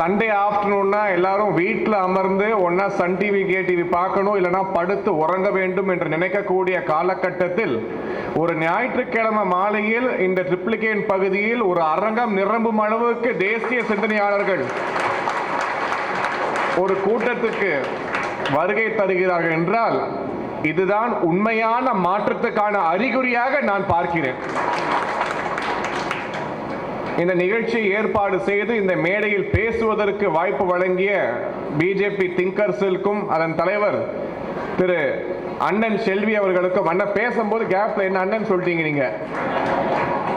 Sunday ஆஃப்டர்நூன்னா எல்லாரும் வீட்டில் அமர்ந்து ஒன்றா சன் டிவி கே டிவி பார்க்கணும் இல்லைன்னா படுத்து உறங்க வேண்டும் என்று நினைக்கக்கூடிய காலகட்டத்தில் ஒரு ஞாயிற்றுக்கிழமை மாலையில் இந்த ட்ரிப்ளிகேன் பகுதியில் ஒரு அரங்கம் நிரம்பும் அளவுக்கு தேசிய சிந்தனையாளர்கள் ஒரு கூட்டத்துக்கு வருகை தருகிறார்கள் என்றால் இதுதான் உண்மையான மாற்றத்துக்கான அறிகுறியாக நான் பார்க்கிறேன். இந்த நிகழ்ச்சியை ஏற்பாடு செய்து இந்த மேடையில் பேசுவதற்கு வாய்ப்பு வழங்கிய பிஜேபி திங்கர்ஸிற்கும் அதன் தலைவர் திரு அண்ணன் செல்வி அவர்களுக்கும் அண்ணன் பேசும்போது கேப்ல என்ன அண்ணன் சொல்லிட்டீங்க நீங்க?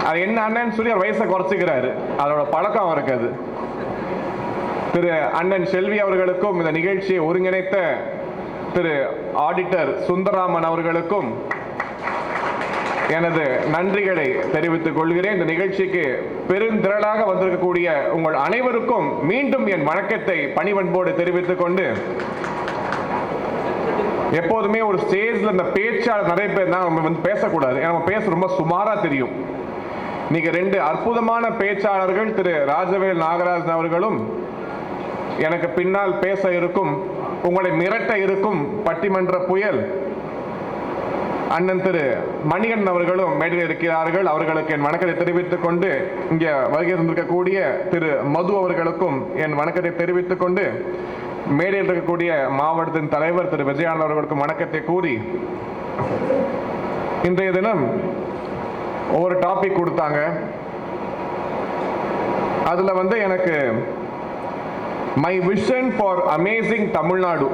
அது என்ன அண்ணன் சொல்லி அவர் வயசை குறைச்சிக்கிறாரு. அதோட பழக்கம் அவருக்கு அது. திரு அண்ணன் செல்வி அவர்களுக்கும் இந்த நிகழ்ச்சியை ஒருங்கிணைத்த திரு ஆடிட்டர் சுந்தராமன் அவர்களுக்கும் எனது நன்றிகளை தெரிவித்துக் கொள்கிறேன். இந்த நிகழ்ச்சிக்கு பெருந்திரளாக வந்திருக்கக்கூடிய உங்கள் அனைவருக்கும் மீண்டும் என் வணக்கத்தை பணிவன்போடு தெரிவித்துக் கொண்டு எப்போதுமே ஒரு ஸ்டேஜில் இந்த பேச்சாளர் நிறைய பேர் தான் நம்ம வந்து பேசக்கூடாது. ஏன்னா நம்ம பேச ரொம்ப சுமாராக தெரியும். நீங்கள் ரெண்டு அற்புதமான பேச்சாளர்கள் திரு ராஜவேல் நாகராஜன் அவர்களும் எனக்கு பின்னால் பேச இருக்கும் உங்களை மிரட்ட இருக்கும் பட்டிமன்ற புயல் அண்ணன் திரு மணிகண்டன் அவர்களும் மேடையில் இருக்கிறார்கள். அவர்களுக்கு என் வணக்கத்தை தெரிவித்துக் கொண்டு இங்கே வருகை தந்திருக்கக்கூடிய திரு மது அவர்களுக்கும் என் வணக்கத்தை தெரிவித்துக் கொண்டு மேடையில் இருக்கக்கூடிய மாவட்டத்தின் தலைவர் திரு விஜயானந்த் அவர்களுக்கும் வணக்கத்தை கூறி இன்றைய தினம் ஒவ்வொரு டாபிக் கொடுத்தாங்க. அதில் வந்து எனக்கு my vision for amazing Tamil Nadu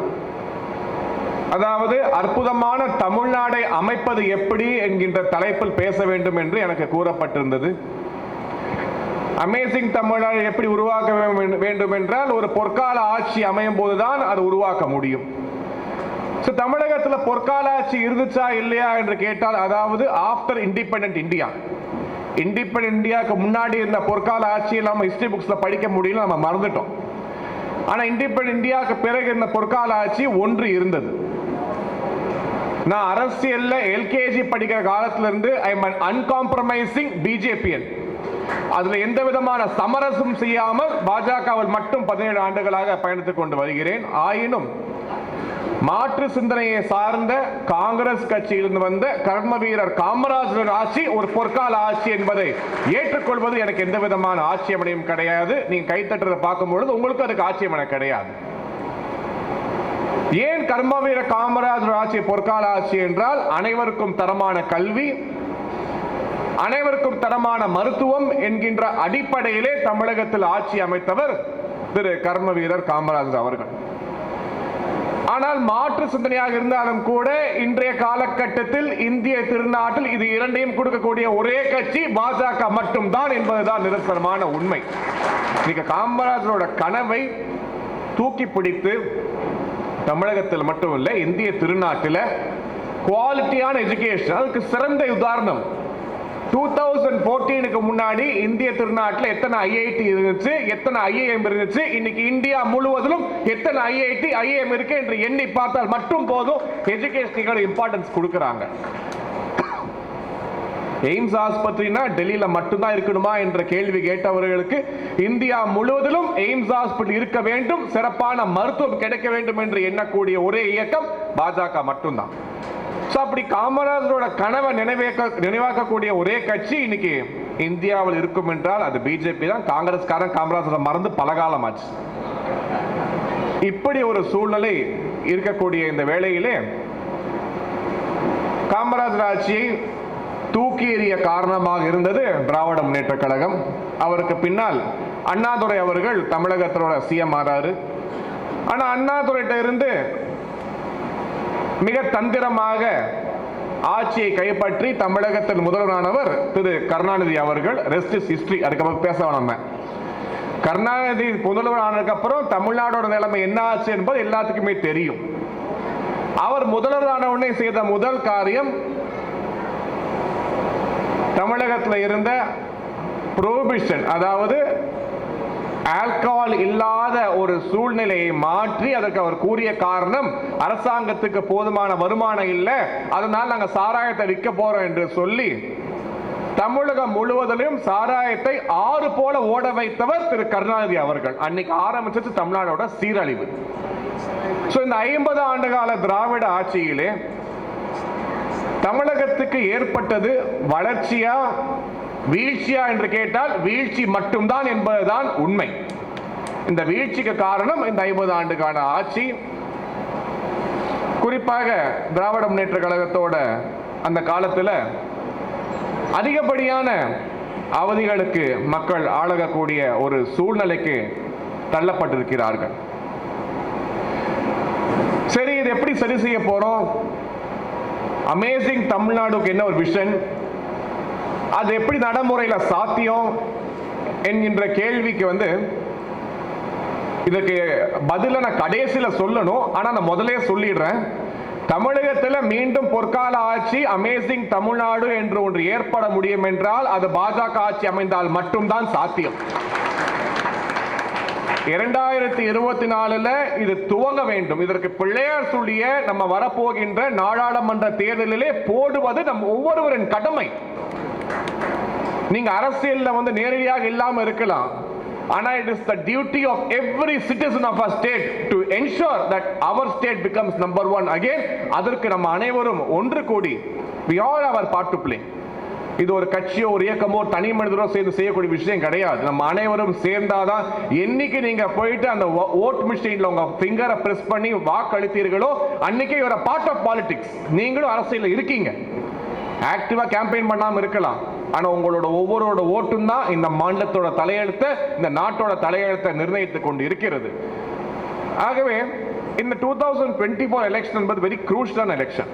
அதாவது அற்புதமான தமிழ்நாடை அமைப்பது எப்படி என்கின்ற தலைப்பில் பேச வேண்டும் என்று எனக்கு கூறப்பட்டிருந்தது. அமேசிங் தமிழ்நாடு எப்படி உருவாக்க வேண்டும் என்றால் ஒரு பொற்கால ஆட்சி அமையும் போதுதான் அது உருவாக்க முடியும். ஸோ தமிழகத்தில் பொற்கால ஆட்சி இருந்துச்சா இல்லையா என்று கேட்டால் அதாவது ஆஃப்டர் இண்டிபெண்ட் இந்தியா இண்டிபெண்ட் இந்தியாவுக்கு முன்னாடி இருந்த பொற்கால ஆட்சியை நம்ம ஹிஸ்டரி புக்ஸ்ல படிக்க முடியல நம்ம மறந்துட்டோம். ஆனா இண்டிபெண்ட் இந்தியாவுக்கு பிறகு இருந்த பொற்கால ஆட்சி ஒன்று இருந்தது. நான் அரசியல்ல எல்கேஜி படிக்கிற காலத்துல இருந்து ஐ எம் அன்காம்ப்ரமைசிங் பிஜேபியன் அதுல எந்த விதமான சமரசம் செய்யாமல் பாஜகவில் மட்டும் பதினேழு ஆண்டுகளாக பயணித்துக் கொண்டு வருகிறேன். ஆயினும் மாற்று சிந்தனையை சார்ந்த காங்கிரஸ் கட்சியிலிருந்து வந்த கர்ம வீரர் காமராஜர் ஆட்சி ஒரு பொற்கால ஆட்சி என்பதை ஏற்றுக்கொள்வது எனக்கு எந்த விதமான ஆட்சேபனையும் கிடையாது. நீங்க கைத்தட்டுறதை பார்க்கும்பொழுது உங்களுக்கு அதுக்கு ஆட்சேபனை கிடையாது. ஏன் கர்ம வீர காமராஜர் ஆட்சி பொற்கால ஆட்சி என்றால் அனைவருக்கும் தரமான கல்வி அனைவருக்கும் தரமான மருத்துவம் என்கின்ற அடிப்படையிலே தமிழகத்தில் ஆட்சி அமைத்தவர் திரு கர்ம வீரர் காமராஜர் அவர்கள். ஆனால் மாற்று சிந்தனையாக இருந்தாலும் கூட இன்றைய காலகட்டத்தில் இந்திய திருநாட்டில் இது இரண்டையும் கொடுக்கக்கூடிய ஒரே கட்சி பாஜக மட்டும்தான் என்பதுதான் நிரந்தரமான உண்மை. இன்னைக்கு காமராஜரோட கனவை தூக்கி பிடித்து தமிழகத்தில் மட்டும் இல்லை இந்திய திருநாட்டில் குவாலிட்டியான எஜுகேஷன் அதுக்கு சிறந்த உதாரணம். டூ தௌசண்ட் ஃபோர்டீனுக்கு முன்னாடி இந்திய திருநாட்டில் எத்தனை ஐஐடி இருந்துச்சு எத்தனை ஐஏஎம் இருந்துச்சு இன்னைக்கு இந்தியா முழுவதிலும் எத்தனை ஐஐடி ஐஏஎம் இருக்கு என்று எண்ணி பார்த்தால் மட்டும் போதும். எஜுகேஷனுக்கு இம்பார்ட்டன்ஸ் கொடுக்குறாங்க. எய்ம்ஸ் ஆஸ்பத்திரினா டெல்லியில் மட்டும்தான் இருக்கணுமா என்ற கேள்வி கேட்டவர்களுக்கு இந்தியா முழுவதிலும் எய்ம்ஸ் ஹாஸ்பிட்டல் இருக்க வேண்டும் சிறப்பான மருத்துவம் கிடைக்க வேண்டும் என்று எண்ணக்கூடிய ஒரே இயக்கம் பாஜக மட்டும்தான். ஸோ அப்படி காமராஜரோட கனவை நினைவேக்க நினைவாக்கக்கூடிய ஒரே கட்சி இன்னைக்கு இந்தியாவில் இருக்கும் என்றால் அது பிஜேபி தான். காங்கிரஸ்காரன் காமராஜரை மறந்து பலகாலமாச்சு இப்படி ஒரு சூழ்நிலை இருக்கக்கூடிய இந்த வேளையிலே காமராஜர் ஆட்சியை தூக்கி எறிய காரணமாக இருந்தது திராவிட முன்னேற்ற கழகம். அவருக்கு பின்னால் அண்ணாதுரை அவர்கள் தமிழகத்தோட சிஎம் ஆறாரு. ஆனால் அண்ணாதுரைகிட்ட இருந்து மிக தந்திரமாக ஆட்சியை கைப்பற்றி தமிழகத்தின் முதல்வரானவர் திரு கருணாநிதி அவர்கள் ரெஸ்ட் இஸ் ஹிஸ்டரி அதுக்கப்புறம் பேச வேணாம் நம்ம. கருணாநிதி முதல்வர் தமிழ்நாடோட நிலைமை என்ன ஆச்சு என்பது எல்லாத்துக்குமே தெரியும். அவர் முதல்வர் உடனே செய்த முதல் காரியம் தமிழகத்தில் இருந்த ப்ரோபிஷன் அதாவது ஆல்கஹால் இல்லாத ஒரு சூழ்நிலையை மாற்றி அதற்கு அவர் கூறிய காரணம் அரசாங்கத்துக்கு போதுமான வருமானம் இல்லை அதனால் நாங்கள் சாராயத்தை விற்க போறோம் என்று சொல்லி தமிழகம் முழுவதிலும் சாராயத்தை ஆறு போல ஓட வைத்தவர் திரு கருணாநிதி அவர்கள். அன்னைக்கு ஆரம்பிச்சது தமிழ்நாடோட சீரழிவு. ஸோ இந்த ஐம்பது ஆண்டு கால திராவிட ஆட்சியிலே தமிழகத்துக்கு ஏற்பட்டது வளர்ச்சியா வீழ்ச்சியா என்று கேட்டால் வீழ்ச்சி மட்டும்தான் என்பதுதான் உண்மை. இந்த வீழ்ச்சிக்கு காரணம் இந்த ஐம்பது ஆண்டுக்கான ஆட்சி. குறிப்பாக திராவிட முன்னேற்ற கழகத்தோட அந்த காலத்தில் அதிகப்படியான அவதிகளுக்கு மக்கள் ஆளகக்கூடிய ஒரு சூழ்நிலைக்கு தள்ளப்பட்டிருக்கிறார்கள். சரி இது எப்படி சரி செய்ய போறோம்? அமேசிங் தமிழ்நாடுக்கு என்ன ஒரு விஷன் அது எப்படி நடைமுறையில் சாத்தியம் என்கின்ற கேள்விக்கு வந்து இதுக்கு பதில நான் கடைசியில் சொல்லணும். ஆனால் நான் முதலே சொல்லிடுறேன். தமிழகத்தில் மீண்டும் பொற்கால ஆட்சி அமேசிங் தமிழ்நாடு என்று ஒன்று ஏற்பட முடியும் என்றால் அது பாஜக ஆட்சி அமைந்தால் மட்டும்தான் சாத்தியம். இரண்டாயிரத்தி இருபத்தி நாலுல இது துவங்க வேண்டும். இதற்கு பிள்ளையார் சொல்லிய நம்ம வரப்போகின்ற நாடாளுமன்ற தேர்தலிலே போடுவது நம் ஒவ்வொருவரின் கடமை. நீங்க அரசியல்ல வந்து நேரடியாக இல்லாம இருக்கலாம். ஆனா it is the duty of every citizen of a state to ensure that our state becomes number one again அதற்கு நம்ம அனைவரும் ஒன்று கூடி we all our part to play இது ஒரு கட்சியோ ஒரு இயக்கமோ தனி மனிதரோ சேர்ந்து செய்யக்கூடிய விஷயம் கிடையாது. நம்ம அனைவரும் சேர்ந்தாதான் என்னைக்கு நீங்க போயிட்டு அந்த ஓட் மிஷின்ல உங்க ஃபிங்கரை பிரஸ் பண்ணி வாக்களித்தீர்களோ அன்னைக்கே ஒரு பார்ட் ஆஃப் பாலிடிக்ஸ் நீங்களும் அரசியல் இருக்கீங்க. ஆக்டிவா கேம்பெயின் பண்ணாம இருக்கலாம். ஆனா உங்களோட ஒவ்வொருவரோட ஓட்டும் தான் இந்த மாநிலத்தோட தலையெழுத்தை இந்த நாட்டோட தலையெழுத்தை நிர்ணயித்துக் கொண்டு இருக்கிறது. ஆகவே இந்த two thousand twenty four election என்பது வெரி க்ரூஷியலான எலெக்ஷன்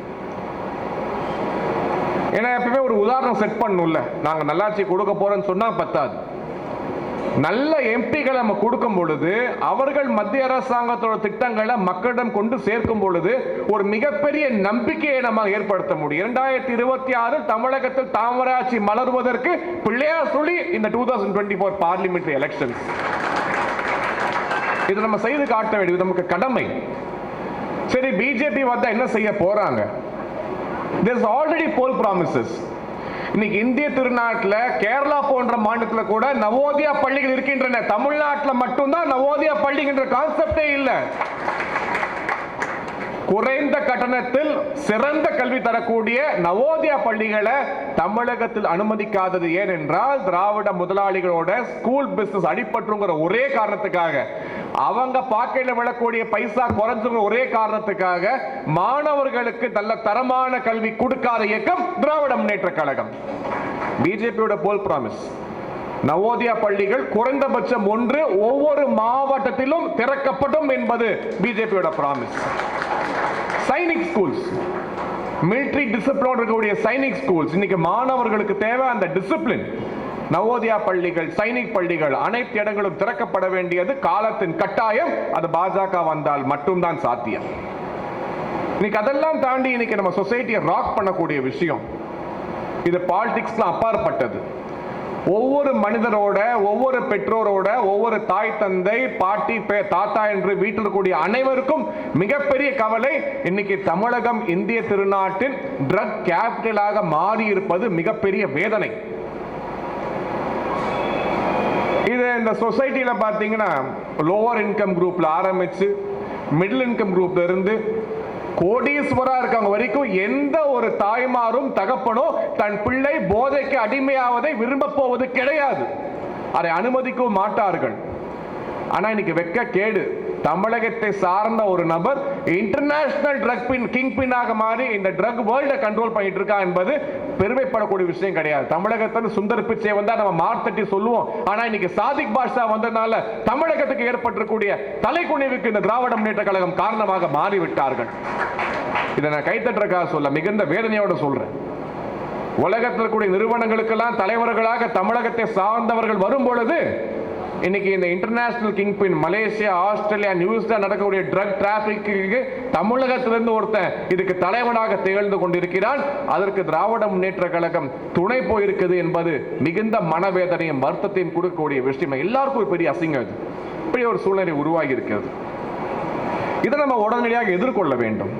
ஏன்னா எப்பவுமே ஒரு உதாரணம் செட் பண்ணணும்ல நாங்க நல்லாட்சி கொடுக்க போறோம்னு சொன்னா பத்தாது. நல்ல எம்பிகளை நம்ம கொடுக்கும் பொழுது அவர்கள் மத்திய அரசாங்கத்தோட திட்டங்களை மக்களிடம் கொண்டு சேர்க்கும் பொழுது ஒரு மிகப்பெரிய நம்பிக்கையை நம்ம ஏற்படுத்த முடியும். இரண்டாயிரத்தி இருபத்தி ஆறு தமிழகத்தில் தாமராட்சி மலர்வதற்கு பிள்ளையார் சொல்லி இந்த two thousand twenty four parliament election இது நம்ம செய்து காட்ட வேண்டியது நமக்கு கடமை. சரி பிஜேபி வந்தா என்ன செய்ய போறாங்க? There's ஆல்ரெடி போல் ப்ராமிசஸ் இன்னைக்கு இந்திய திருநாட்டில் கேரளா போன்ற மாநிலத்தில் கூட நவோதயா பள்ளிகள் இருக்கின்றன. தமிழ்நாட்டில் மட்டும்தான் நவோதயா பள்ளிங்கிற கான்செப்டே இல்லை. குறைந்த கட்டணத்தில் சிறந்த கல்வி தரக்கூடிய நவோதயா பள்ளிகளை தமிழகத்தில் அனுமதிக்காதது ஏனென்றால் திராவிட முதலாளிகளோட ஸ்கூல் பிசினஸ் அடிபட்டுங்கிற ஒரே காரணத்துக்காக. அவங்க பாக்கெட்ல விழக்கூடிய பைசா குறைஞ்சுங்கிற ஒரே காரணத்துக்காக மாணவர்களுக்கு நல்ல தரமான கல்வி கொடுக்காத இயக்கம் திராவிட முன்னேற்ற கழகம். பிஜேபியோட போல் ப்ராமிஸ் நவோதயா பள்ளிகள் குறைந்தபட்சம் ஒன்று ஒவ்வொரு மாவட்டத்திலும் திறக்கப்படும் என்பது பிஜேபியோட ப்ராமிஸ் சைனிக் ஸ்கூல்ஸ். மிலிட்ரி டிசிப்ளோடு இருக்கக்கூடிய சைனிக் ஸ்கூல்ஸ். இன்னைக்கு மாணவர்களுக்கு தேவை அந்த டிசிப்ளின் நவோதயா பள்ளிகள் சைனிக் பள்ளிகள் அனைத்து இடங்களும் திறக்கப்பட வேண்டியது காலத்தின் கட்டாயம். அது பாஜக வந்தால் மட்டும்தான் சாத்தியம். இன்னைக்கு அதெல்லாம் தாண்டி இன்னைக்கு நம்ம சொசைட்டியை ராக் பண்ணக்கூடிய விஷயம். இது பாலிடிக்ஸ்லாம் அப்பாற்பட்டது. ஒவ்வொரு மனிதரோட ஒவ்வொரு பெற்றோரோட ஒவ்வொரு தாய் தந்தை பாட்டி பே தாத்தா என்று வீட்டில் இருக்கக்கூடிய அனைவருக்கும் மிகப்பெரிய கவலை இன்னைக்கு தமிழகம் இந்திய திருநாட்டின் ட்ரக் கேபிட்டலாக மாறி இருப்பது மிகப்பெரிய வேதனை. இது இந்த சொசைட்டியில் பார்த்தீங்கன்னா லோவர் இன்கம் குரூப்பில் ஆரம்பிச்சு மிடில் இன்கம் குரூப்ல இருந்து கோடீஸ்வரா இருக்காங்க வரைக்கும் எந்த ஒரு தாய்மாரும் தகப்பனோ தன் பிள்ளை போதைக்கு அடிமையாவதை விரும்ப போவது கிடையாது. அதை அனுமதிக்கவும் மாட்டார்கள். ஆனா இன்னைக்கு வெக்க கேடு. தமிழகத்தை சார்ந்த ஒரு நபர் இன்டர்நேஷனல் ட்ரக் பின் கிங் பின்னாக மாறி இந்த ட்ரக் வேர்ல்டை கண்ட்ரோல் பண்ணிட்டு இருக்கா என்பது பெருமைப்படக்கூடிய விஷயம் கிடையாது. தமிழகத்தில் சுந்தர் பிச்சை வந்தா நம்ம மார்த்தட்டி சொல்லுவோம். ஆனா இன்னைக்கு சாதிக் பாஷா வந்ததுனால தமிழகத்துக்கு ஏற்பட்டிருக்கூடிய தலைக்குனிவுக்கு இந்த திராவிட முன்னேற்ற கழகம் காரணமாக மாறிவிட்டார்கள். இதை நான் கைத்தட்டுறக்காக சொல்ல மிகுந்த வேதனையோட சொல்றேன். உலகத்தில் கூடிய நிறுவனங்களுக்கெல்லாம் தலைவர்களாக தமிழகத்தை சார்ந்தவர்கள் வரும் பொழுது இன்னைக்கு இந்த international kingpin Malaysia Australia New Zealand நடக்கக்கூடிய ட்ரக் டிராபிக்கு தமிழகத்திலிருந்து ஒருத்தன் இதுக்கு தலைவனாக திகழ்ந்து கொண்டிருக்கிறான். அதற்கு திராவிட முன்னேற்ற கழகம் துணை போயிருக்குது என்பது மிகுந்த மனவேதனையும் வருத்தத்தையும் கொடுக்கக்கூடிய விஷயம். எல்லாருக்கும் ஒரு பெரிய அசிங்கம் இது. இப்படி ஒரு சூழ்நிலை உருவாகி இருக்கிறது இதை நம்ம உடனடியாக எதிர்கொள்ள வேண்டும்.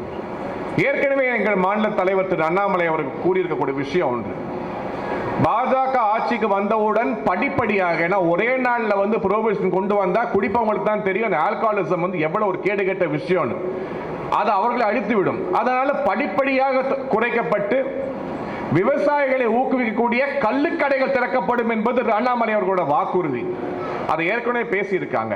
ஏற்கனவே எங்கள் மாநில தலைவர் திரு அண்ணாமலை அவர்கள் கூறியிருக்கக்கூடிய விஷயம் ஒன்று. பாஜக ஆட்சிக்கு வந்தவுடன் படிப்படியாக ஏன்னா ஒரே நாளில் வந்து ப்ரோபேஷன் கொண்டு வந்தா குடிப்பவங்களுக்கு தான் தெரியும் அந்த ஆல்கஹாலிசம் வந்து எவ்வளவு ஒரு கேடுகெட்ட விஷயம்னு. அது அவர்களை அழித்து விடும் அதனால படிப்படியாக குறைக்கப்பட்டு விவசாயிகளை ஊக்குவிக்கக்கூடிய கள்ளுக்கடைகள் திறக்கப்படும் என்பது அண்ணாமலை அவர்களோட வாக்குறுதி. அதை ஏற்கனவே பேசியிருக்காங்க.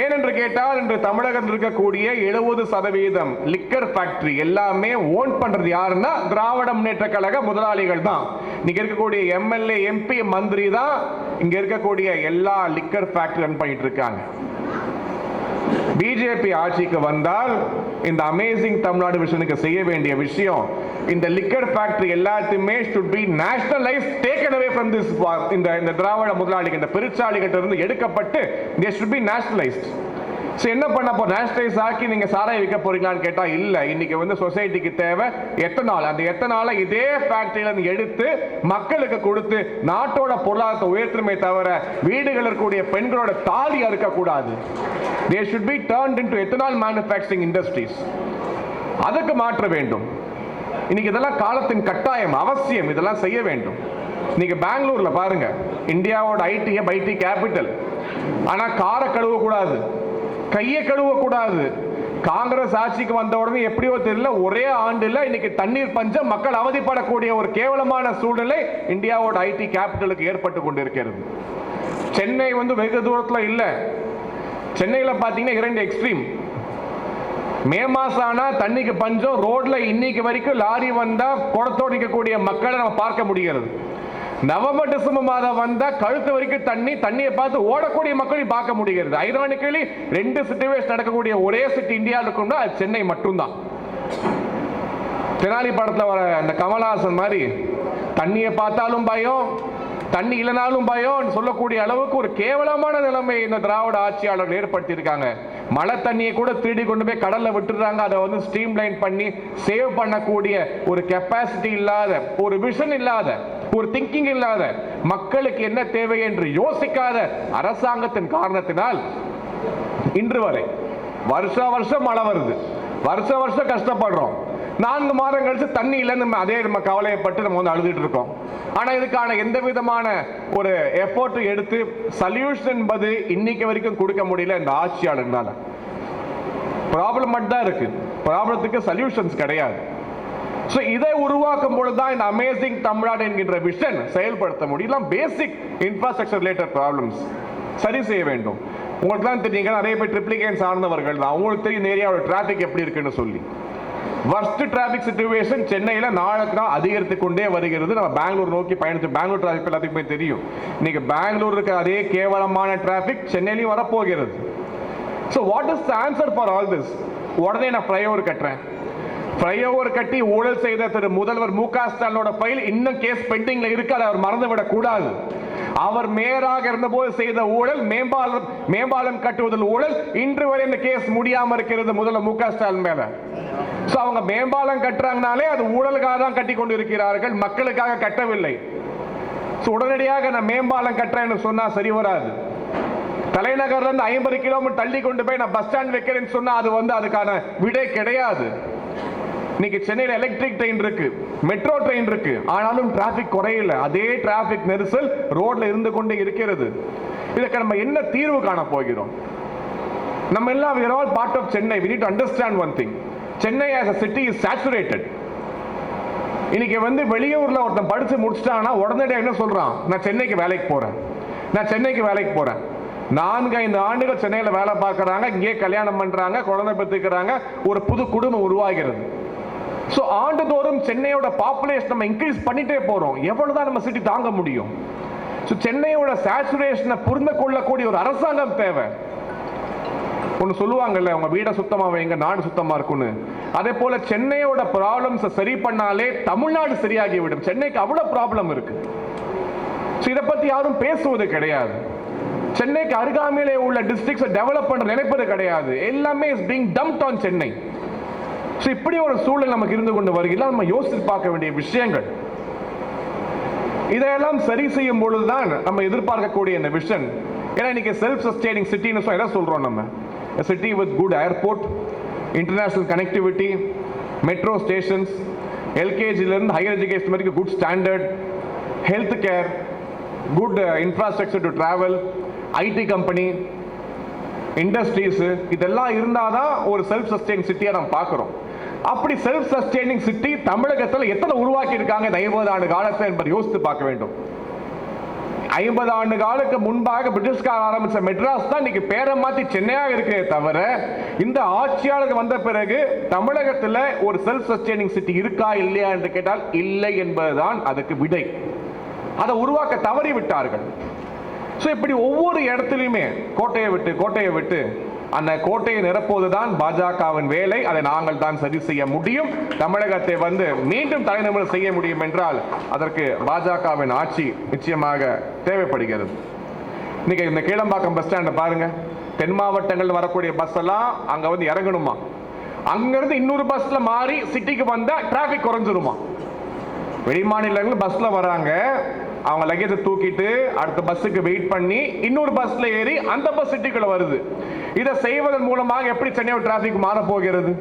ஏனென்று கேட்டால் இன்று தமிழகத்தில் இருக்கக்கூடிய எழுபது சதவீதம் லிக்கர் ஃபேக்டரி எல்லாமே ஓன் பண்றது யாருன்னா திராவிட முன்னேற்ற கழக முதலாளிகள் தான். இங்க இருக்கக்கூடிய எம்எல்ஏ எம்பி மந்திரி தான் இங்க இருக்கக்கூடிய எல்லா லிக்கர் ஃபேக்டரி ரன் பண்ணிட்டு இருக்காங்க. பிஜேபி ஆட்சிக்கு வந்தால் இந்த அமேசிங் தமிழ்நாடு மிஷனுக்கு செய்ய வேண்டிய விஷயம் இந்த லிக்கர் ஃபேக்டரி எல்லாத்தையுமே should be nationalise taken away from this இந்த இந்த திராவிட முதலாளிகள் இந்த பெருச்சாளிகிட்ட இருந்து எடுக்கப்பட்டு they should be nationalised so என்ன பண்ண போ நேஷனலைஸ் ஆக்கி நீங்கள் சாராய விற்க போறீங்களான்னு கேட்டால் இல்லை. இன்னைக்கு வந்து சொசைட்டிக்கு தேவை எத்தனால் அந்த எத்தனால இதே ஃபேக்டரியில இருந்து எடுத்து மக்களுக்கு கொடுத்து நாட்டோட பொருளாதாரத்தை உயர்த்துமே தவிர வீடுகள் இருக்கக்கூடிய பெண்களோட தாலி அறுக்கக்கூடாது. They should be turned in to ethanol manufacturing industries அதுக்கு மாற்ற வேண்டும். இன்னைக்கு இதெல்லாம் காலத்தின் கட்டாயம் அவசியம். இதெல்லாம் செய்ய வேண்டும். நீங்க பெங்களூர்ல பாருங்க. இந்தியாவோட ஐடி ஐடி கேபிட்டல் ஆனா காரை கழுவ கூடாது கையை கழுவக்கூடாது. காங்கிரஸ் ஆட்சிக்கு வந்த உடனே எப்படியோ தெரியல ஒரே ஆண்டுல இன்னைக்கு தண்ணீர் பஞ்சம் மக்கள் அவதிப்படக்கூடிய ஒரு கேவலமான சூழ்நிலை இந்தியாவோட ஐடி கேபிட்டலுக்கு ஏற்பட்டு கொண்டிருக்கிறது. சென்னை வந்து வெகு தூரத்தில் இல்லை. சென்னையில் பார்த்தீங்கன்னா இரண்டு எக்ஸ்ட்ரீம் மே மாசம் ஆனால் தண்ணிக்கு பஞ்சம் ரோட்ல இன்னைக்கு வரைக்கும் லாரி வந்தால் குடத்தோடிக்கக்கூடிய மக்களை நம்ம பார்க்க முடிகிறது. நவம்பர் டிசம்பர் மாதம் வந்தா கழுத்து வரைக்கும் தண்ணி தண்ணியை பார்த்து ஓடக்கூடிய மக்களையும் பார்க்க முடிகிறது. ஐரானிக்கலி ரெண்டு சிச்சுவேஷன் நடக்கக்கூடிய ஒரே சிட்டி இந்தியாவில் இருக்கும்னா அது சென்னை மட்டும்தான். தெனாலி படத்தில் வர அந்த கமலஹாசன் மாதிரி தண்ணியை பார்த்தாலும் பயம் தண்ணி இல்லைனாலும் பயம் சொல்லக்கூடிய அளவுக்கு ஒரு கேவலமான நிலைமை இந்த திராவிட ஆட்சியாளர்கள் ஏற்படுத்தியிருக்காங்க. மழை தண்ணியை கூட திருடி கொண்டு போய் கடல்ல விட்டுறாங்க அதை வந்து ஸ்ட்ரீம் லைன் பண்ணி சேவ் பண்ணக்கூடிய ஒரு கெப்பாசிட்டி இல்லாத ஒரு விஷன் இல்லாத ஒரு திங்கிங் இல்லாத மக்களுக்கு என்ன தேவை என்று யோசிக்காத அரசாங்கத்தின் காரணத்தினால் இன்று வரை வருஷ வருஷம் மழை வருது. வருஷ வருஷம் கஷ்டப்படுறோம். நான்கு மாதம் கழிச்சு தண்ணி இல்லைன்னு நம்ம அதே நம்ம கவலையப்பட்டு நம்ம வந்து அழுதுட்டு இருக்கோம். ஆனா இதுக்கான எந்த விதமான ஒரு எஃபோர்ட் எடுத்து சல்யூஷன் என்பது இன்னைக்கு வரைக்கும் கொடுக்க முடியல இந்த ஆட்சியாளர்னால ப்ராப்ளம் மட்டும் தான் இருக்கு ப்ராப்ளத்துக்கு சொல்யூஷன்ஸ் கிடையாது. ஸோ இதை உருவாக்கும் பொழுது தான் இந்த அமேசிங் தமிழ்நாடு என்கின்ற விஷன் செயல்படுத்த முடியலாம் பேசிக் இன்ஃப்ராஸ்ட்ரக்சர் ரிலேட்டட் ப்ராப்ளம்ஸ் சரி செய்ய வேண்டும். உங்களுக்கு தான் தெரியுங்க நிறைய பேர் ட்ரிப்ளிகேன் சார்ந்தவர்கள் தான். அவங்களுக்கு தெரியும் ஏரியாவோட டிராஃபிக் எப்படி இருக்குன்னு சொல்லி. வர்ஸ்ட் டிராஃபிக் சுச்சுவேஷன் சென்னையில் நாளுக்கு நாள் அதிகரித்து கொண்டே வருகிறது. நம்ம பெங்களூர் நோக்கி பயணித்து பெங்களூர் டிராஃபிக் எல்லாத்துக்குமே தெரியும். இன்னைக்கு பெங்களூர் இருக்க அதே கேவலமான டிராஃபிக் சென்னையிலையும் வரப்போகிறது. So what is answer for all this உடனே நான் ஃப்ளைஓவர் கட்டுறேன். ஃப்ளைஓவர் கட்டி ஊழல் செய்த திரு முதல்வர் மு க ஸ்டாலினோட ஃபைல் இன்னும் கேஸ் பெண்டிங்ல இருக்கு. அதை அவர் மறந்துவிடக் கூடாது. அவர் மேயராக இருந்தபோது செய்த ஊழல் மேம்பாலம் மேம்பாலம் கட்டுவதில் ஊழல் இன்று வரை இந்த கேஸ் முடியாம இருக்கிறது முதல்ல மு க ஸ்டாலின் மேல. சோ அவங்க மேம்பாலம் கட்டுறாங்கனாலே அது ஊழலுக்காக தான் கட்டி கொண்டு இருக்கிறார்கள் மக்களுக்காக கட்டவில்லை. ஸோ உடனடியாக நான் மேம்பாலம் கட்டுறேன்னு சொன்னா சரி வராது. தலைநகர்ல இருந்து ஐம்பது கிலோமீட்டர் தள்ளி கொண்டு போய் நான் பஸ் ஸ்டாண்ட் வைக்கிறேன்னு சொன்னா அது வந்து அதுக்கான விடை கிடையாது. இன்னைக்கு சென்னையில் எலக்ட்ரிக் ட்ரெயின் இருக்கு மெட்ரோ ட்ரெயின் இருக்கு. ஆனாலும் டிராபிக் குறையல. அதே டிராபிக் நெரிசல் ரோட்ல இருந்து கொண்டே இருக்கிறது. இதுக்கு நம்ம என்ன தீர்வு காண போகிறோம்? நம்ம எல்லாம் we are all part of Chennai we need to understand one thing. Chennai as a city is saturated. இன்னைக்கு வந்து வெளியூர்ல ஒருத்தன் படிச்சு முடிச்சிட்டாங்கன்னா உடனடியாக என்ன சொல்றான்? நான் சென்னைக்கு வேலைக்கு போறேன். நான் சென்னைக்கு வேலைக்கு போறேன். நான்கு ஐந்து ஆண்டுகள் சென்னையில் வேலை பார்க்குறாங்க. இங்கே கல்யாணம் பண்ணுறாங்க குழந்தை பெற்றுக்கிறாங்க. ஒரு புது குடும்பம் உருவாகிறது. ஸோ ஆண்டுதோறும் சென்னையோட பாப்புலேஷன் நம்ம இன்க்ரீஸ் பண்ணிட்டே போகிறோம் எவ்வளோ தான் நம்ம சிட்டி தாங்க முடியும். ஸோ சென்னையோட சேச்சுரேஷனை புரிந்து கொள்ளக்கூடிய ஒரு அரசாங்கம் தேவை. ஒன்று சொல்லுவாங்கல்ல அவங்க வீடை சுத்தமாக வைங்க நாடு சுத்தமாக இருக்கும்னு. அதே போல் சென்னையோட ப்ராப்ளம்ஸை சரி பண்ணாலே தமிழ்நாடு சரியாகிவிடும். சென்னைக்கு அவ்வளோ ப்ராப்ளம் இருக்கு. ஸோ இதை பற்றி யாரும் பேசுவது கிடையாது. சென்னைக்கு அருகாமையிலே உள்ள டிஸ்ட்ரிக்ட்ஸை டெவலப் பண்ணுற நினைப்பது கிடையாது. எல்லாமே is being dumped on Chennai. So இப்படி ஒரு சூழல் நமக்கு இருந்து கொண்டு வருகிறதா. நம்ம யோசித்து பார்க்க வேண்டிய விஷயங்கள். இதையெல்லாம் சரி செய்யும் பொழுதுதான் நம்ம எதிர்பார்க்கக்கூடிய இந்த விஷன். ஏன்னா இன்னைக்கு செல்ஃப் சஸ்டெய்னிங் சிட்டின்னு எதை சொல்கிறோம் நம்ம? City with good airport international connectivity metro stations எல்கேஜிலேருந்து higher education வரைக்கும் good standard health care good infrastructure to travel IT company industries இதெல்லாம் இருந்தால் தான் ஒரு செல்ஃப் சஸ்டெயின் சிட்டியை நம்ம பார்க்குறோம். அப்படி செல்ஃப் சஸ்டெய்னிங் சிட்டி தமிழகத்தில் எத்தனை உருவாக்கி இருக்காங்க இந்த ஐம்பது ஆண்டு காலத்தை என்பதை யோசித்து பார்க்க வேண்டும். ஐம்பது ஆண்டு காலுக்கு முன்பாக பிரிட்டிஷ்கார ஆரம்பித்த மெட்ராஸ் தான் இன்னைக்கு பேரை மாற்றி சென்னையாக இருக்கே தவிர இந்த ஆட்சியாளர் வந்த பிறகு தமிழகத்தில் ஒரு செல்ஃப் சஸ்டெய்னிங் சிட்டி இருக்கா இல்லையா என்று கேட்டால் இல்லை என்பதுதான் அதுக்கு விடை. அதை உருவாக்க தவறி விட்டார்கள் ஸோ இப்படி ஒவ்வொரு இடத்துலையுமே கோட்டையை விட்டு கோட்டையை விட்டு அந்த கோட்டையை நிரப்புவதுதான் பாஜகவின் வேலை. அதை நாங்கள் தான் சரி செய்ய முடியும். தமிழகத்தை வந்து மீண்டும் தலைநிமிடம் செய்ய முடியும் என்றால் அதற்கு பாஜகவின் ஆட்சி நிச்சயமாக தேவைப்படுகிறது. இன்னைக்கு இந்த கீழம்பாக்கம் பஸ் ஸ்டாண்டை பாருங்க. தென் மாவட்டங்கள் வரக்கூடிய பஸ் எல்லாம் அங்க வந்து இறங்கணுமா? அங்கிருந்து இன்னொரு பஸ்ல மாறி சிட்டிக்கு வந்தா டிராபிக் குறைஞ்சிருமா? வெளி மாநிலங்கள் பஸ்ல வராங்க. அவங்க லக்கேஜை தூக்கிட்டு அடுத்த பஸ்ஸுக்கு வெயிட் பண்ணி இன்னொரு பஸ்ல ஏறி அந்த பஸ் சிட்டிக்குள்ள வருது. இதை செய்வதன் மூலமாக எப்படி சென்னை டிராபிக் மாற போகிறது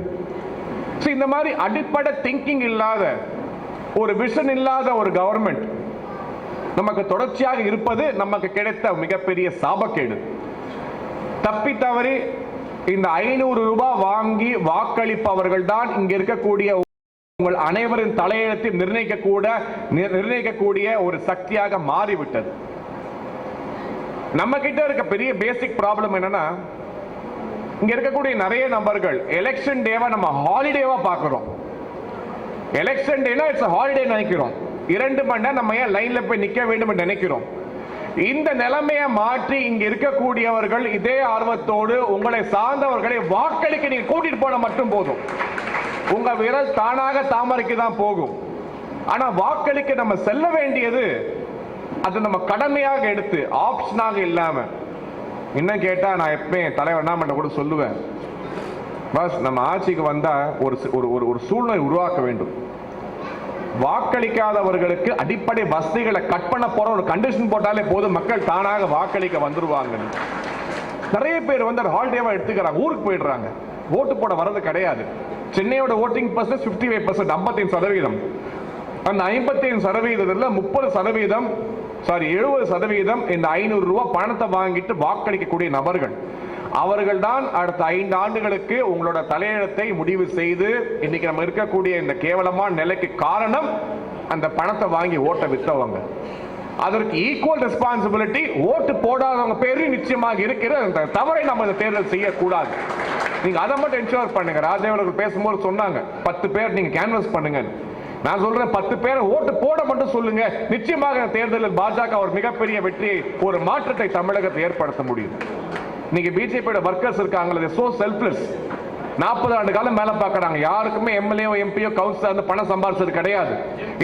இந்த மாதிரி அடிப்படை திங்கிங் இல்லாத ஒரு விஷன் இல்லாத ஒரு கவர்மெண்ட் நமக்கு தொடர்ச்சியாக இருப்பது நமக்கு கிடைத்த மிகப்பெரிய சாபக்கேடு. தப்பி தவறி இந்த ஐநூறு ரூபாய் வாங்கி வாக்களிப்பவர்கள் தான் இங்க இருக்கக்கூடிய உங்கள் அனைவரின் தலையெழுத்தை நிர்ணயிக்கக்கூட நிர்ணயிக்கக்கூடிய ஒரு சக்தியாக மாறிவிட்டது. நம்ம கிட்ட இருக்க பெரிய பேசிக் ப்ராப்ளம் என்னன்னா இங்க இருக்கக்கூடிய நிறைய நபர்கள் எலெக்ஷன் டேவை நம்ம ஹாலிடேவா பார்க்கிறோம் எலெக்ஷன் டேனா இட்ஸ் ஹாலிடே நினைக்கிறோம். இரண்டு மணி நேரம் நம்ம ஏன் லைன்ல போய் நிக்க வேண்டும் என்று நினைக்கிறோம். இந்த நிலைமையை மாற்றி இங்க இருக்கக்கூடியவர்கள் இதே ஆர்வத்தோடு உங்களை சார்ந்தவர்களை வாக்களிக்க நீங்க கூட்டிட்டு போன மட்டும் போதும். உங்க விரல் தானாக தாமரைக்கு தான் போகும். ஆனா வாக்களிக்க நம்ம செல்ல வேண்டியது அது நம்ம கடமையாக எடுத்து ஆப்ஷனாக இல்லாம. இன்னும் கேட்டா நான் எப்பவுமே தலைவர் அண்ணாமலை கூட சொல்லுவேன். பஸ் நம்ம ஆட்சிக்கு வந்தா ஒரு ஒரு ஒரு- ஒரு சூழ்நிலை உருவாக்க வேண்டும். வாக்களிக்காதவர்களுக்கு அடிப்படை வசதிகளை கட் பண்ண போற ஒரு கண்டிஷன் போட்டாலே போதும். மக்கள் தானாக வாக்களிக்க வந்துருவாங்க. நிறைய பேர் வந்து ஹாலிடேவா எடுத்துக்கிறாங்க. ஊருக்கு போயிடுறாங்க. ஓட்டு போட வர்றது கிடையாது. சென்னையோட voting percent fifty five percent ஐம்பத்தைந்து சதவீதம். அந்த ஐம்பத்தைந்து சதவீதத்தில் முப்பது சதவீதம் சாரி எழுபது சதவீதம் இந்த ஐநூறு ரூபா பணத்தை வாங்கிட்டு வாக்களிக்கக்கூடிய நபர்கள். அவர்கள் தான் அடுத்த ஐந்து ஆண்டுகளுக்கு உங்களோட தலையெழுத்தை முடிவு செய்து இன்னைக்கு நம்ம இருக்கக்கூடிய இந்த கேவலமான நிலைக்கு காரணம் அந்த பணத்தை வாங்கி ஓட்ட வித்தவங்க. அதற்கு ஈக்குவல் ரெஸ்பான்சிபிலிட்டி ஓட்டு போடாதவங்க பேரு நிச்சயமாக இருக்கிற அந்த தவறை நம்ம இந்த தேர்தல் செய்யக்கூடாது. நீங்க அதை மட்டும் என்ஷூர் பண்ணுங்க. ராஜேவர்கள் பேசும்போது சொன்னாங்க பத்து பேர் நீங்க கேன்வஸ் பண்ணுங்க நான் சொல்றேன் பத்து பேரை ஓட்டு போட மட்டும் சொல்லுங்க. நிச்சயமாக தேர்தலில் பாஜக ஒரு மிகப்பெரிய வெற்றியை ஒரு மாற்றத்தை தமிழகத்தை ஏற்படுத்த முடியும். நீங்க பிஜேபியோட ஒர்க்கர்ஸ் இருக்காங்களே சோ செல்ஃப்லெஸ் நாற்பது ஆண்டு காலம் மேல பாக்குறாங்க யாருக்குமே எம்எல்ஏ எம்பியோ கவுன்சிலர் வந்து பணம் சம்பாரிச்சது கிடையாது.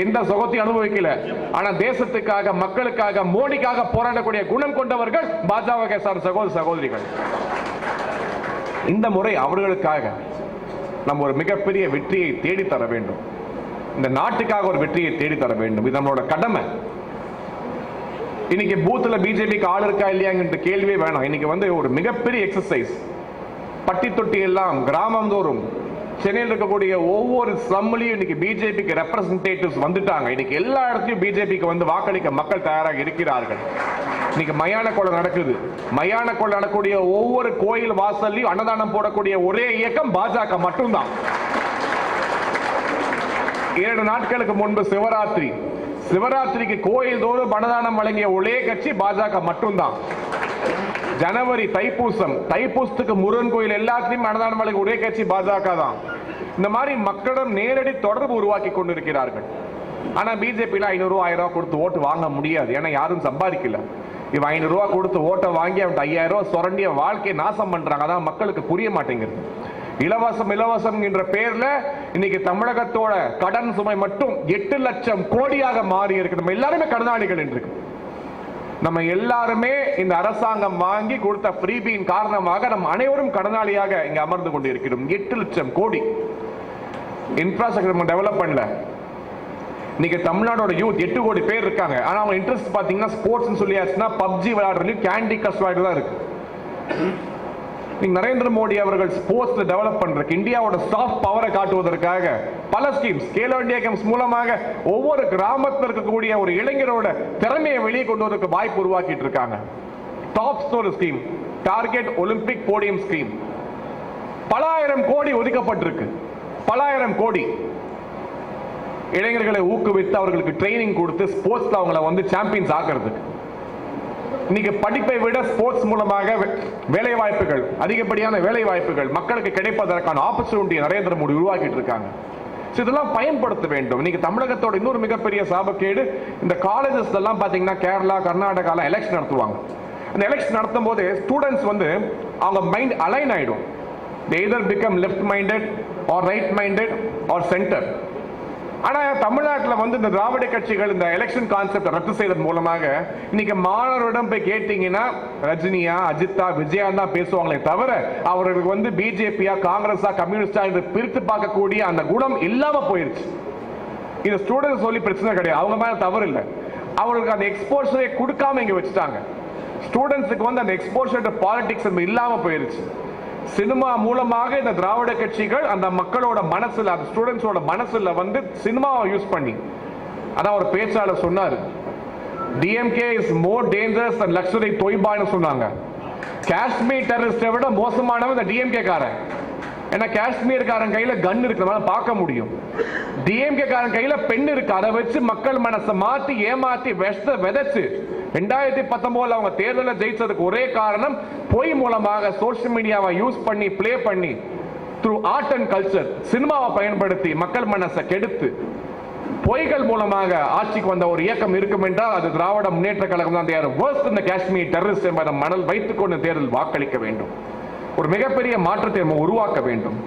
எந்த சுகத்தையும் அனுபவிக்கல. ஆனா தேசத்துக்காக மக்களுக்காக மோடிக்காக போராடக்கூடிய குணம் கொண்டவர்கள் பாஜக சார் சகோதர சகோதரிகள். இந்த முறை அவர்களுக்காக நம்ம ஒரு மிகப்பெரிய வெற்றியை தேடித்தர வேண்டும். இந்த நாட்டுக்காக ஒரு வெற்றியை தேடித்தர வேண்டும். இது நம்மளோட கடமை. இன்னைக்கு பூத்துல பிஜேபிக்கு ஆள் இருக்கா இல்லையாங்கிற கேள்வியே வேணாம். இன்னைக்கு வந்து ஒரு மிகப்பெரிய எக்ஸசைஸ் பட்டி தொட்டி எல்லாம் கிராமந்தோறும் சென்னையில் இருக்கக்கூடிய ஒவ்வொரு ஸ்லம்லையும் இன்னைக்கு பிஜேபிக்கு ரெப்ரசன்டேட்டிவ்ஸ் வந்துட்டாங்க. இன்னைக்கு எல்லா இடத்துலையும் பிஜேபிக்கு வந்து வாக்களிக்க மக்கள் தயாராக இருக்கிறார்கள். இன்னைக்கு மயான கொலை நடக்குது. மயான கொலை நடக்கக்கூடிய ஒவ்வொரு கோயில் வாசல்லையும் அன்னதானம் போடக்கூடிய ஒரே இயக்கம் பாஜக மட்டும்தான். ஏழு நாட்களுக்கு முன்பு சிவராத்திரி. சிவராத்திரிக்கு கோயில் தோறும் அன்னதானம் வழங்கிய ஒரே கட்சி பாஜக மட்டும்தான். ஜனவரி தைப்பூசம். தைப்பூசத்துக்கு முருகன் கோயில் எல்லாத்துலயும் அன்னதானம் வழங்கிய ஒரே கட்சி பாஜக தான். இந்த மாதிரி மக்களிடம் நேரடி தொடர்பு உருவாக்கி கொண்டிருக்கிறார்கள். ஆனா பிஜேபியில ஐநூறு ரூபாய் ஆயிரம் ரூபாய் கொடுத்து ஓட்டு வாங்க முடியாது. ஏன்னா யாரும் சம்பாதிக்கல. இவன் ஐநூறு கொடுத்து ஓட்டை வாங்கி அவன் ஐயாயிரம் ரூபா சுரண்டி அவன் வாழ்க்கையை நாசம் பண்றாங்க. அதான் மக்களுக்கு புரிய மாட்டேங்குது. இலவசம் இலவசம் என்ற பேர்ல இன்னைக்கு தமிழகத்தோட கடன் சுமை மட்டும் எட்டு லட்சம் கோடியாக மாறி இருக்கு. நம்ம எல்லாருமே கடனாளிகள் என்று நம்ம எல்லாருமே இந்த அரசாங்கம் வாங்கி கொடுத்த ஃப்ரீபியின் காரணமாக நம்ம அனைவரும் கடனாளியாக இங்க அமர்ந்து கொண்டிருக்கிறோம். எட்டு லட்சம் கோடி. இன்ஃப்ராஸ்ட்ரக்சர் நம்ம டெவலப் பண்ணல இன்னைக்கு தமிழ்நாடோட யூத் எட்டு கோடி பேர் இருக்காங்க. ஆனா அவங்க இன்ட்ரெஸ்ட் பாத்தீங்கன்னா ஸ்போர்ட்ஸ் சொல்லியாச்சுன்னா பப்ஜி விளையாடுறதுலயும் கேண்டி கிரஷ் விளையாடுறது தான் இருக்கு. நரேந்திர மோடி அவர்கள் ஸ்போர்ட்ஸ்ல டெவலப் பண்றதுக்கு இந்தியாவோட சாஃப்ட் பவரை காட்டுவதற்காக பல ஸ்கீம்ஸ் கேலோ இந்தியா கேம்ஸ் மூலமாக ஒவ்வொரு கிராமத்தில் இருக்கக்கூடிய ஒரு இளைஞரோட திறமையை வெளியே கொண்டு வரதுக்கு வாய்ப்பு உருவாக்கிட்டு இருக்காங்க. டாப்ஸ் ஒரு scheme target Olympic podium scheme பல ஆயிரம் கோடி ஒதுக்கப்பட்டிருக்கு. பல ஆயிரம் கோடி. இளைஞர்களை ஊக்குவித்து அவர்களுக்கு ட்ரைனிங் கொடுத்து ஸ்போர்ட்ஸ்ல அவங்கள வந்து சாம்பியன்ஸ் ஆக்குறதுக்கு. இன்னைக்கு படிப்பை விட ஸ்போர்ட்ஸ் மூலமாக வேலை வாய்ப்புகள் அதிகப்படியான வேலை வாய்ப்புகள் மக்களுக்கு கிடைப்பதற்கான ஆப்பர்ச்சுனிட்டி நரேந்திர மோடி உருவாக்கிட்டு இருக்காங்க. இதெல்லாம் பயன்படுத்த வேண்டும். இன்னைக்கு தமிழகத்தோட இன்னொரு மிகப்பெரிய சாபக்கேடு இந்த காலேஜஸ் எல்லாம் பாத்தீங்கன்னா கேரளா கர்நாடகால எலெக்ஷன் நடத்துவாங்க. அந்த எலெக்ஷன் நடத்தும் போது ஸ்டூடெண்ட்ஸ் வந்து அவங்க மைண்ட் அலைன் ஆயிடும். They become left minded or right minded or centre ஆனால் ஆனா தமிழ்நாட்டில் வந்து இந்த திராவிட கட்சிகள் இந்த எலெக்ஷன் கான்செப்ட் ரத்து செய்ததன் மூலமாக இன்னைக்கு மாணவரிடம் போய் கேட்டீங்கன்னா ரஜினியா அஜித்தா விஜயா தான் பேசுவாங்களே தவிர அவர்களுக்கு வந்து பிஜேபியா காங்கிரஸா கம்யூனிஸ்டா என்று பிரித்து பார்க்கக்கூடிய அந்த குணம் இல்லாம போயிருச்சு. இது ஸ்டூடெண்ட்ஸ் சொல்லி பிரச்சனை கிடையாது. அவங்க மேல தவறு இல்லை. அவங்களுக்கு அந்த எக்ஸ்போஷரை கொடுக்காம இங்க வச்சுட்டாங்க. ஸ்டூடெண்ட்ஸுக்கு வந்து அந்த எக்ஸ்போஷர் பாலிடிக்ஸ் இல்லாம போயிருச்சு. சினிமா மூலமாக இந்த திராவிட கட்சிகள் அந்த மக்களோட மனசுல அந்த ஸ்டூடெண்ட்ஸோட மனசுல வந்து சினிமாவை யூஸ் பண்ணி. அதான் ஒரு பேச்சாளர் சொன்னார். DMK is more dangerous and Lashkar தொய்பான்னு சொன்னாங்க. காஷ்மீர் டெரரிஸ்டை விட மோசமானவன் இந்த டிஎம்கே காரன். ஏன்னா காஷ்மீர்காரன் கையில் கன் இருக்கு பார்க்க முடியும். டிஎம்கே காரன் பெண் இருக்கு அதை வச்சு மக்கள் மனசை மாற்றி ஏமாற்றி விஷத்தை விதைச்சு ரெண்டாயிரத்தி பத்தொன்பதுல அவங்க தேர்தலில் ஜெயிச்சதுக்கு ஒரே காரணம் பொய் மூலமாக சோஷியல் மீடியாவை யூஸ் பண்ணி ப்ளே பண்ணி த்ரூ ஆர்ட் அண்ட் கல்ச்சர் சினிமாவை பயன்படுத்தி மக்கள் மனசை கெடுத்து பொய்கள் மூலமாக ஆட்சிக்கு வந்த ஒரு இயக்கம் இருக்கும் என்றால் அது திராவிட முன்னேற்ற கழகம் தான் தேர் வேர்ஸ்ட் இந்த காஷ்மீர் டெரரிஸ்ட் என்பதை மணல் வைத்துக்கொண்டு தேர்தல் வாக்களிக்க வேண்டும். ஒரு மிகப்பெரிய மாற்றத்தை நம்ம உருவாக்க வேண்டும்.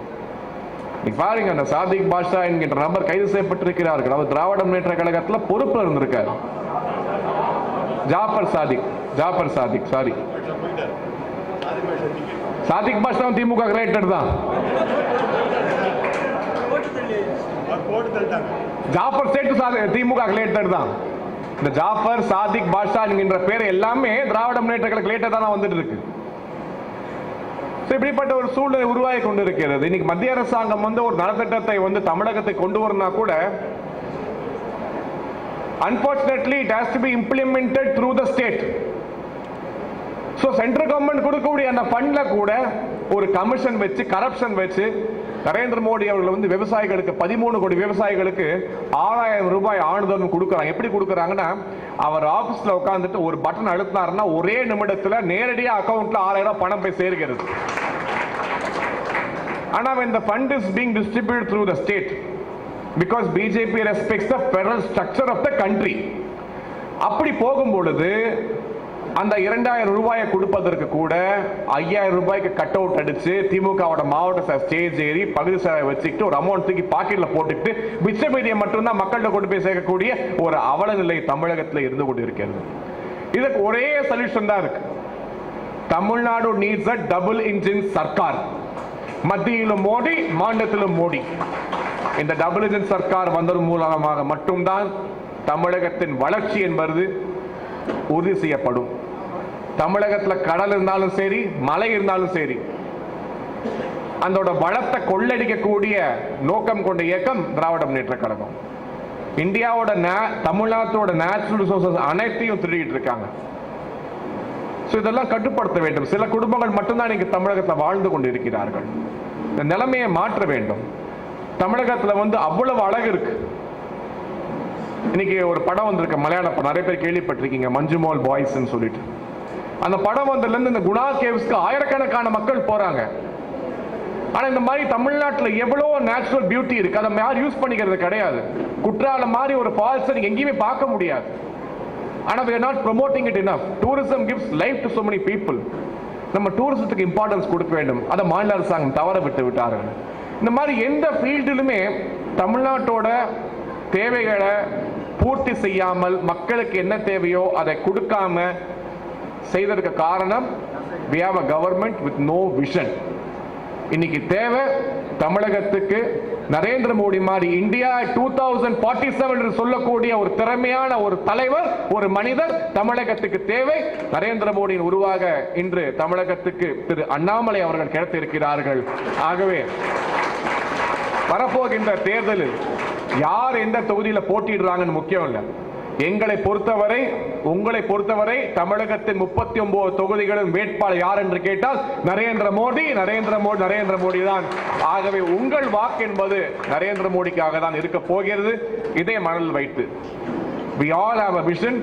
நீ பாருங்க அந்த சாதிக் பாஷா என்கின்ற நபர் கைது செய்யப்பட்டிருக்கிறார்கள். அவர் திராவிட முன்னேற்ற கழகத்தில் பொறுப்பில் இருந்திருக்கார். ஜாஃபர் சாதிக் ஜாஃபர் சாதிக் சாரி சாதிக் பாஷா திமுக கிரேட்டர் தான். ஜாபர் ஜாஃபர் சேட்டு சாதி திமுக கிரேட்டர் தான். இந்த ஜாஃபர் சாதிக் பாஷா என்கின்ற பேர் எல்லாமே திராவிட முன்னேற்ற கழக ரிலேட்டட் தான் வந்துட்டு இருக்கு. இப்படிப்பட்ட ஒரு சூழ்நிலை உருவாகி கொண்டிருக்கிறது. இன்னைக்கு மத்திய அரசாங்கம் வந்து ஒரு நலத்திட்டத்தை வந்து தமிழகத்தை கொண்டு வரனா கூட unfortunately it has to be implemented through the state so central government கொடுக்கக்கூடிய அந்த ஃபண்டில் கூட ஒரு கமிஷன் வச்சு கரப்ஷன் வச்சு நரேந்திர மோடி அவர்கள் வந்து விவசாயிகளுக்கு பதிமூணு கோடி விவசாயிகளுக்கு ஆறாயிரம் ரூபாய் ஆணுதல் கொடுக்குறாங்க. எப்படி கொடுக்குறாங்கன்னா அவர் ஆஃபீஸில் உட்காந்துட்டு ஒரு பட்டன் அழுத்தினாருன்னா ஒரே நிமிடத்தில் நேரடியாக அக்கௌண்ட்டில் ஆறாயிரம் ரூபாய் பணம் போய் சேர்கிறது. ஆனால் இந்த fund is being distribute through the state because BJP respects the federal structure of the country அப்படி போகும் பொழுது அந்த இரண்டாயிரம் ரூபாயை கொடுப்பதற்கு கூட ஐயாயிரம் ரூபாய்க்கு கட் அவுட் அடிச்சு திமுகவோட மாவட்ட ஸ்டேஜ் ஏறி பகுதி சாரை வச்சுக்கிட்டு ஒரு அமௌண்ட் தூக்கி பாக்கெட்ல போட்டுக்கிட்டு மிச்ச மீதியை மட்டும்தான் மக்கள்கிட்ட கொண்டு போய் சேர்க்கக்கூடிய ஒரு அவல நிலை தமிழகத்தில் இருந்து கொண்டு இருக்கிறது இதுக்கு ஒரே சொல்யூஷன் தான் இருக்கு. Tamil Nadu needs a double engine Sarkar. மத்தியிலும் மோடி மாநிலத்திலும் மோடி. இந்த டபுள் இன்ஜின் சர்க்கார் வந்ததன் மூலமாக மட்டும்தான் தமிழகத்தின் வளர்ச்சி என்பது உறுதி செய்யப்படும். தமிழகத்தில் கடல் இருந்தாலும் சரி மலை இருந்தாலும் சரி அதோட வளத்தை கொள்ளடிக்கக்கூடிய நோக்கம் கொண்ட இயக்கம் திராவிட முன்னேற்ற கழகம். இந்தியாவோட நே- தமிழ்நாட்டோட நேச்சுரல் ரிசோர்சஸ் அனைத்தையும் திருடிட்டு இருக்காங்க. ஸோ இதெல்லாம் கட்டுப்படுத்த வேண்டும். சில குடும்பங்கள் மட்டும்தான் இன்னைக்கு தமிழகத்தில் வாழ்ந்து கொண்டு இருக்கிறார்கள் இந்த நிலைமையை மாற்ற வேண்டும். தமிழகத்தில் வந்து அவ்வளவு அழகு இருக்கு. இன்னைக்கு ஒரு படம் வந்திருக்கு மலையாள படம். நிறைய பேர் கேள்விப்பட்டிருக்கீங்க மஞ்சுமோல் பாய்ஸ்ன்னு சொல்லிட்டு. அந்த படம் வந்ததுலேருந்து இந்த குணா கேவ்ஸ்க்கு ஆயிரக்கணக்கான மக்கள் போகிறாங்க ஆனால் இந்த மாதிரி தமிழ்நாட்டில் எவ்வளோ நேச்சுரல் பியூட்டி இருக்குது அதை யாரும் யூஸ் பண்ணிக்கிறது கிடையாது. குற்றாலம் மாதிரி ஒரு ஃபால்ஸை நீங்கள் எங்கேயுமே பார்க்க முடியாது. ஆனால் we are not promoting it enough tourism gives life to so many people நம்ம டூரிசத்துக்கு இம்பார்ட்டன்ஸ் கொடுக்க வேண்டும். அதை மாநில அரசாங்கம் தவற விட்டு விட்டார்கள். இந்த மாதிரி எந்த ஃபீல்டிலுமே தமிழ்நாட்டோட தேவைகளை பூர்த்தி செய்யாமல் மக்களுக்கு என்ன தேவையோ அதை கொடுக்காம செய்ததற்கு காரணம் we have a government with no vision இன்னைக்கு தேவை தமிழகத்துக்கு நரேந்திர மோடி மாதிரி India two thousand forty seven என்று சொல்லக்கூடிய ஒரு திறமையான ஒரு தலைவர் ஒரு மனிதர் தமிழகத்துக்கு தேவை. நரேந்திர மோடியின் உருவாக இன்று தமிழகத்துக்கு திரு அண்ணாமலை அவர்கள் கிடைத்திருக்கிறார்கள். ஆகவே வரப்போகின்ற தேர்தலில் யார் எந்த தொகுதியில் போட்டிடுறாங்கன்னு முக்கியம் இல்லை. எங்களை பொறுத்தவரை உங்களை பொறுத்தவரை தமிழகத்தின் முப்பத்தி ஒன்பது தொகுதிகளும் வேட்பாளர் யார் என்று கேட்டால் நரேந்திர மோடி நரேந்திர மோடி நரேந்திர மோடி தான். ஆகவே உங்கள் வாக்கு என்பது நரேந்திர மோடிக்காக தான் இருக்க போகிறது. இதே மனதில் வைத்து we all have a vision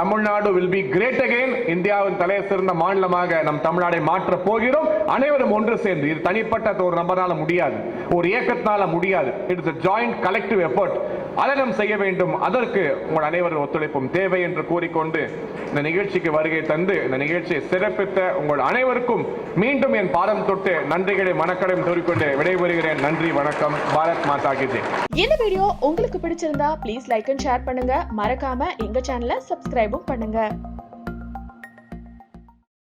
Tamil Nadu will be great again இந்தியாவின் தலை சிறந்த மாநிலமாக நம் தமிழ்நாடை மாற்ற போகிறோம். அனைவரும் ஒன்று சேர்ந்து இது தனிப்பட்ட ஒரு நபரால் முடியாது. ஒரு இயக்கத்தினால முடியாது. It's a joint collective effort அதை செய்ய வேண்டும். அதற்கு உங்கள் அனைவரும் ஒத்துழைப்பும் தேவை என்று கூறிக்கொண்டு இந்த நிகழ்ச்சிக்கு வருகை தந்து இந்த நிகழ்ச்சியை சிறப்பித்த உங்கள் அனைவருக்கும் மீண்டும் என் பாதம் தொட்டு நன்றிகளை மனக்கடையும் கூறிக்கொண்டு விடைபெறுகிறேன். நன்றி வணக்கம். பாரத் மாதா கிஜி இந்த வீடியோ உங்களுக்கு பிடிச்சிருந்தா ப்ளீஸ் லைக் அண்ட் ஷேர் பண்ணுங்க. மறக்காம எங்க சேனலை சப்ஸ்கிரைபும் பண்ணுங்க.